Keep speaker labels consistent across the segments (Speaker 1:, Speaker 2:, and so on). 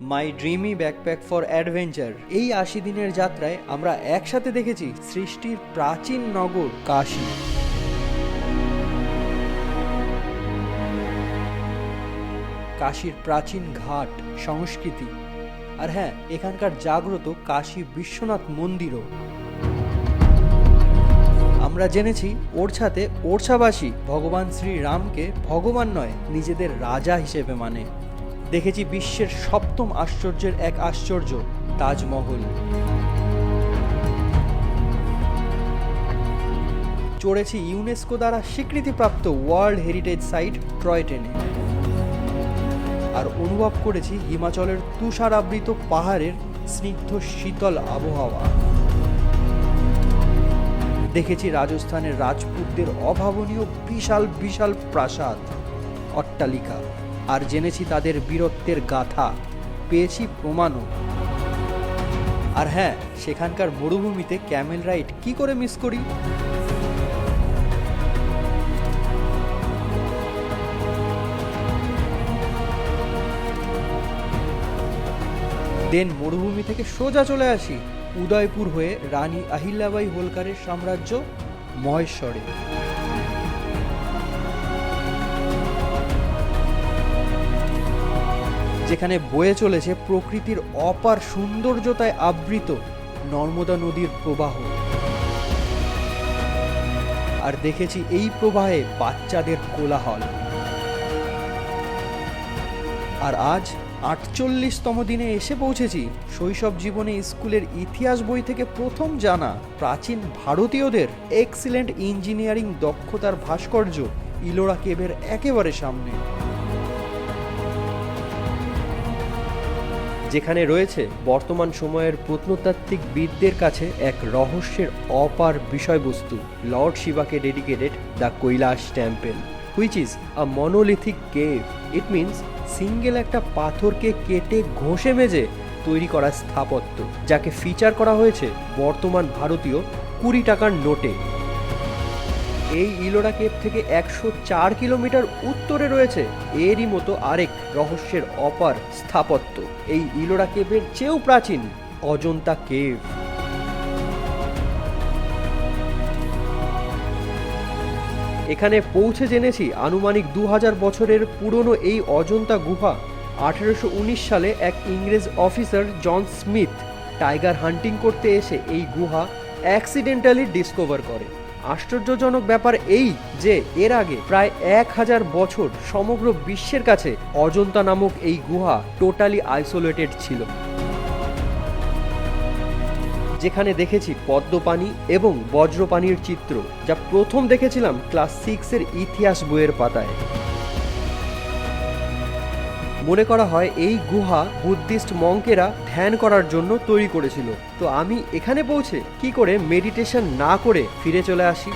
Speaker 1: My dreamy backpack for adventure এই আশি দিনের যাত্রায় আমরা একসাথে দেখেছি সৃষ্টির প্রাচীন নগর কাশী। কাশীর প্রাচীন ঘাট, সংস্কৃতি। আর হ্যাঁ এখানকার জাগ্রত কাশী বিশ্বনাথ মন্দিরও। আমরা জেনেছি ওরছাতে ওরছাবাসী ভগবান শ্রীরামকে ভগবান নয়, নিজেদের রাজা হিসেবে মানে। দেখেছি বিশ্বের সপ্তম আশ্চর্যের এক আশ্চর্য, তাজমহল। চড়েছি ইউনেস্কো দ্বারা স্বীকৃতিপ্রাপ্ত ওয়ার্ল্ড হেরিটেজ সাইট ট্রয় ট্রেনে আর অনুভব করেছি হিমাচলের তুষারাবৃত পাহাড়ের স্নিগ্ধ শীতল আবহাওয়া। দেখেছি রাজস্থানের রাজপুতদের অভাবনীয় বিশাল বিশাল প্রাসাদ, অট্টালিকা। আর জেনেছি তাদের বীরত্বের গাথা। পেয়েছি প্রমাণও। আর হ্যাঁ সেখানকার মরুভূমিতে ক্যামেল রাইড কি করে মিস করি? দেন মরুভূমি থেকে সোজা চলে আসি উদয়পুর হয়ে রানী আহিল্যাবাই হোলকারের সাম্রাজ্য মহেশ্বরে। যেখানে বয়ে চলেছে প্রকৃতির অপার সৌন্দর্যতায় আবৃত নর্মদা নদীর প্রবাহ। আর দেখেছি এই প্রবাহে বাচ্চাদের কোলাহল। আর আজ আটচল্লিশতম দিনে এসে পৌঁছেছি শৈশব জীবনে স্কুলের ইতিহাস বই থেকে প্রথম জানা প্রাচীন ভারতীয়দের এক্সিলেন্ট ইঞ্জিনিয়ারিং দক্ষতার ভাস্কর্য ইলোরা কেবের একেবারে সামনে। যেখানে রয়েছে বর্তমান সময়ের প্রত্নতাত্ত্বিক বিদদের কাছে এক রহস্যের অপার বিষয়বস্তু, Lord শিবাকে dedicated the Kailash temple which is a monolithic cave it means single একটা পাথরকে কেটে ঘষে মেজে তৈরি করা স্থাপত্য, যাকে ফিচার করা হয়েছে বর্তমান ভারতীয় কুড়ি টাকার নোটে। এই ইলোরা কেভ থেকে একশো চার কিলোমিটার উত্তরে রয়েছে। এরই মতো আরেক রহস্যের অপার স্থাপত্য। এই ইলোরা কেভের চেয়েও প্রাচীন অজন্তা কেভ। এখানে পৌঁছে জেনেছি আনুমানিক দু হাজার বছরের পুরনো এই অজন্তা গুহা। আঠেরোশো উনিশ সালে এক ইংরেজ officer John Smith tiger hunting করতে এসে এই গুহা অ্যাক্সিডেন্টালি ডিসকভার করে। আশ্চর্যজনক ব্যাপার এই যে এর আগে প্রায় এক হাজার বছর সমগ্র বিশ্বের কাছে অজন্তা নামক এই গুহা টোটালি আইসোলেটেড ছিল। যেখানে দেখেছি পদ্মপানি এবং বজ্রপানির চিত্র, যা প্রথম দেখেছিলাম ক্লাস সিক্সের ইতিহাস বইয়ের পাতায়। মনে করা হয় এই গুহা বুদ্ধিস্ট মঙ্কেরা ধ্যান করার জন্য তৈরি করেছিল। তো আমি এখানে পৌঁছে কি করে মেডিটেশন না করে ফিরে চলে আসি?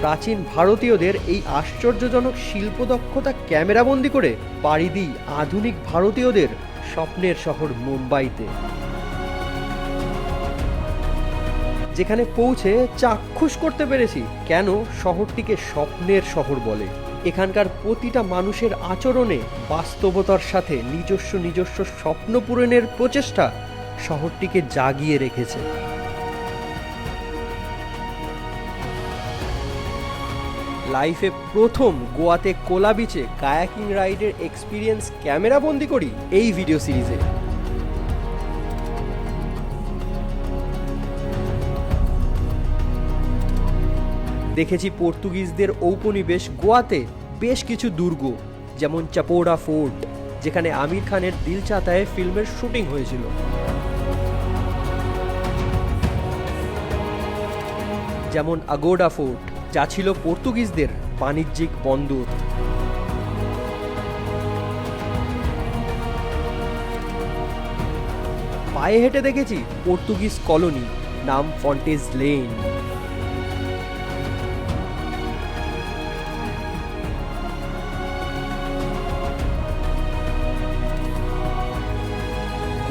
Speaker 1: প্রাচীন ভারতীয়দের এই আশ্চর্যজনক শিল্প দক্ষতা ক্যামেরাবন্দি করে পাড়ি দিই আধুনিক ভারতীয়দের স্বপ্নের শহর মুম্বাইতে। যেখানে পৌঁছে চাক্ষুষ করতে পেরেছি, কেন শহরটিকে স্বপ্নের শহর বলে? এখানকার প্রতিটা মানুষের আচরণে বাস্তবতার সাথে নিজস্ব নিজস্ব স্বপ্ন পূরণের প্রচেষ্টা শহরটিকে জাগিয়ে রেখেছে। লাইফে প্রথম গোয়াতে কোলা বিচে কায়াকিং রাইডের এক্সপিরিয়েন্স ক্যামেরা বন্দি করি এই ভিডিও সিরিজে দেখেছি পর্তুগিজদের ঔপনিবেশ গোয়াতে বেশ কিছু দুর্গ, যেমন চাপোড়া ফোর্ট, যেখানে আমির খানের দিল চাতায় ফিল্মের শুটিং হয়েছিল। যেমন আগোডা ফোর্ট, যা ছিল পর্তুগিজদের বাণিজ্যিক বন্দর। পায়ে হেঁটে দেখেছি পর্তুগিজ কলোনি, নাম ফন্টেজ লেন।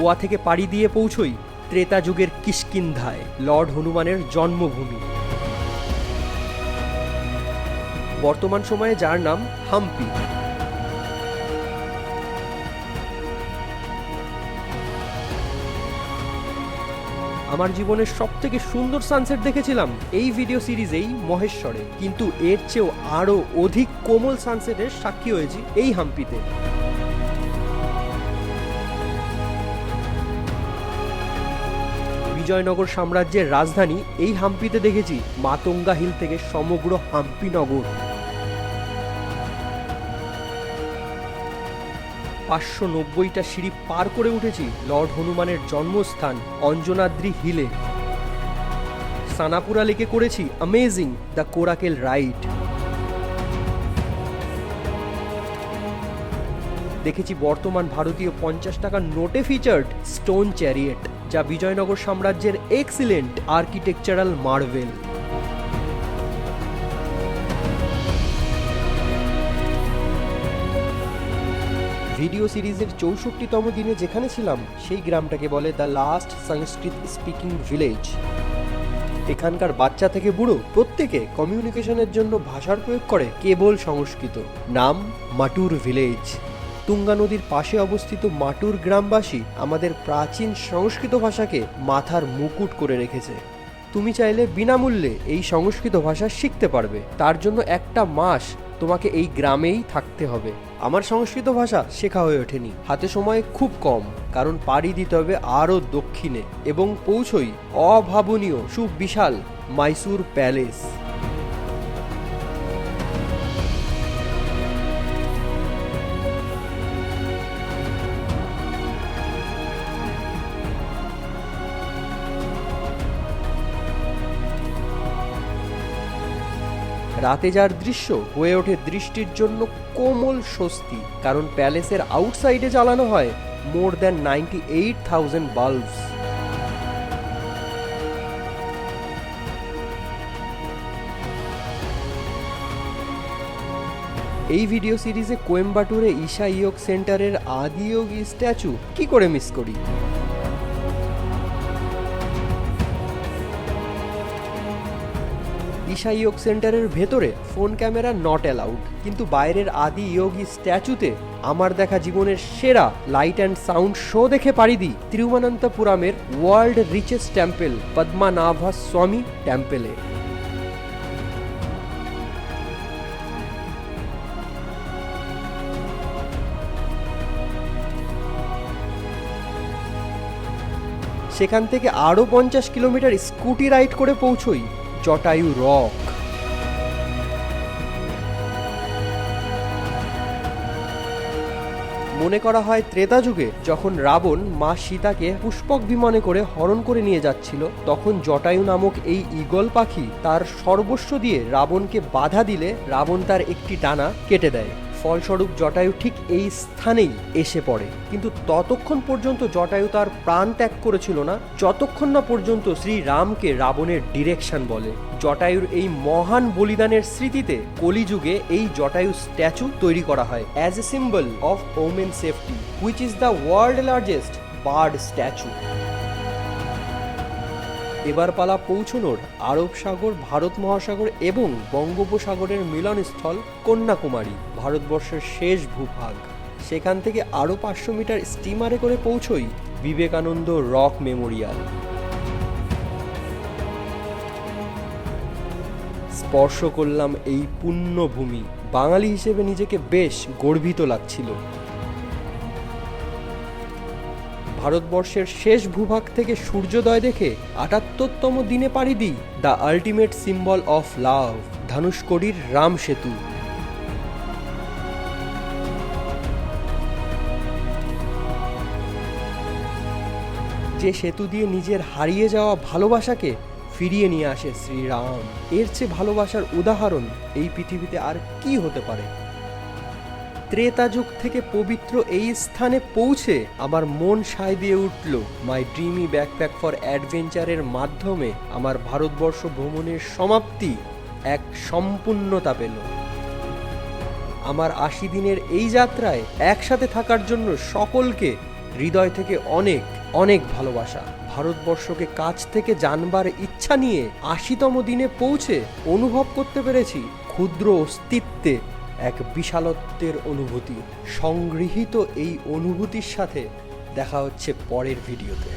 Speaker 1: গোয়া থেকে পাড়ি দিয়ে পৌঁছই ত্রেতা যুগের কিষ্কিন্ধায় লর্ড হনুমানের জন্মভূমি। বর্তমান সময়ে যার নাম হাম্পি। আমার জীবনের সব থেকে সুন্দর সানসেট দেখেছিলাম এই ভিডিও সিরিজেই মহেশ্বরে। কিন্তু এর চেয়েও আরও অধিক কোমল সানসেটের সাক্ষী হয়েছি এই হাম্পিতে। বিজয়নগর সাম্রাজ্যের রাজধানী এই হাম্পিতে দেখেছি মাতঙ্গা হিল থেকে সমগ্র হাম্পি নগর। পাঁচশো নব্বইটা সিঁড়ি পার করে উঠেছি লর্ড হনুমানের জন্মস্থান অঞ্জনাদ্রি হিলে। সানাপুরা লেকে করেছি অ্যামেজিং দ্য কোরাকেল রাইড দেখেছি বর্তমান ভারতীয় পঞ্চাশ টাকার নোটে ফিচার্ড স্টোন চ্যারিয়েট যা বিজয়নগর সাম্রাজ্যের এক্সিলেন্ট আর্কিটেকচারাল মার্ভেল ভিডিও সিরিজের চৌষট্টিতম দিনে যেখানে ছিলাম, সেই গ্রামটাকে বলে the last Sanskrit speaking village. এখানকার বাচ্চা থেকে বুড়ো প্রত্যেকে কমিউনিকেশনের জন্য ভাষার প্রয়োগ করে কেবল সংস্কৃত। নাম মাটুর ভিলেজ। তুঙ্গা নদীর পাশে অবস্থিত মাটুর গ্রামবাসী আমাদের প্রাচীন সংস্কৃত ভাষাকে মাথার মুকুট করে রেখেছে। তুমি চাইলে বিনামূল্যে এই সংস্কৃত ভাষা শিখতে পারবে। তার জন্য একটা মাস তোমাকে এই গ্রামেই থাকতে হবে। আমার সংস্কৃত ভাষা শেখা হয়ে ওঠেনি। হাতে সময় খুব কম, কারণ পাড়ি দিতে হবে আরও দক্ষিণে এবং পৌঁছই অভাবনীয়, সুবিশাল মাইসুর প্যালেস। রাতে যার দৃশ্য, হয়ে ওঠে দৃষ্টির জন্য কোমল স্বস্তি। কারণ প্যালেসের আউটসাইডে জ্বালানো হয় more than ninety eight thousand bulbs. এই ভিডিও সিরিজে কোয়েম্বাটুরে ঈশা ইয়োগ সেন্টারের আদি যোগী স্ট্যাচু কি করে মিস করি? ঈশা ইয়োগ সেন্টারের ভেতরে ফোন ক্যামেরা নট অ্যালাউড কিন্তু বাইরের আদি ইয়োগী স্ট্যাচুতে আমার দেখা জীবনের সেরা লাইট অ্যান্ড সাউন্ড শো দেখে পাড়ি দিই তিরুবনন্তপুরমের world richest temple Padmanabha Swamy টেম্পেলে সেখান থেকে আরও পঞ্চাশ কিলোমিটার স্কুটি রাইড করে পৌঁছই। জটায়ু রক। মনে করা হয় ত্রেতা যুগে যখন রাবণ মা সীতাকে পুষ্পক বিমানে করে হরণ করে নিয়ে যাচ্ছিল, তখন জটায়ু নামক এই ঈগল পাখি তার সর্বস্ব দিয়ে রাবণকে বাধা দিলে রাবণ তার একটি ডানা কেটে দেয়। ফলস্বরূপ জটায়ু ঠিক এই স্থানেই এসে পড়ে। কিন্তু ততক্ষণ পর্যন্ত জটায়ু তার প্রাণ ত্যাগ করেছিল না, যতক্ষণ না পর্যন্ত শ্রী রামকে রাবণের ডিরেকশন বলে। জটায়ুর এই মহান বলিদানের স্মৃতিতে কলিযুগে এই জটায়ু স্ট্যাচু তৈরি করা হয় as a symbol of women safety which is the world largest bird statue এবার পালা পৌঁছনোর আরব সাগর, ভারত মহাসাগর এবং বঙ্গোপসাগরের মিলনস্থল কন্যাকুমারী, ভারতবর্ষের শেষ ভূভাগ। সেখান থেকে আরও পাঁচশো মিটার স্টিমারে করে পৌঁছই বিবেকানন্দ রক মেমোরিয়াল। স্পর্শ করলাম এই পুণ্যভূমি। বাঙালি হিসেবে নিজেকে বেশ গর্বিত লাগছিল। ভারতবর্ষের শেষ ভূভাগ থেকে সূর্যোদয় দেখে আটাত্তরতম দিনে পাড়ি দিই the ultimate symbol of love ধানুষকড়ির Ram Setu. যে সেতু দিয়ে নিজের হারিয়ে যাওয়া ভালোবাসাকে ফিরিয়ে নিয়ে আসে শ্রীরাম, এর চেয়ে ভালোবাসার উদাহরণ এই পৃথিবীতে আর কি হতে পারে? ত্রেতা যুগ থেকে পবিত্র এই স্থানে পৌঁছে আমার মন সায় দিয়ে উঠল। মাই ড্রিমি ব্যাকপ্যাক ফর অ্যাডভেঞ্চারের মাধ্যমে আমার ভারতবর্ষ ভ্রমণের সমাপ্তি এক সম্পূর্ণতা পেল। আমার আশি দিনের এই যাত্রায় একসাথে থাকার জন্য সকলকে হৃদয় থেকে অনেক অনেক ভালোবাসা। ভারতবর্ষকে কাছ থেকে জানবার ইচ্ছা নিয়ে আশিতম দিনে পৌঁছে অনুভব করতে পেরেছি ক্ষুদ্র অস্তিত্বে এক বিশালত্বের অনুভূতি। সংগৃহীত এই অনুভূতির সাথে দেখা হচ্ছে পরের ভিডিওতে।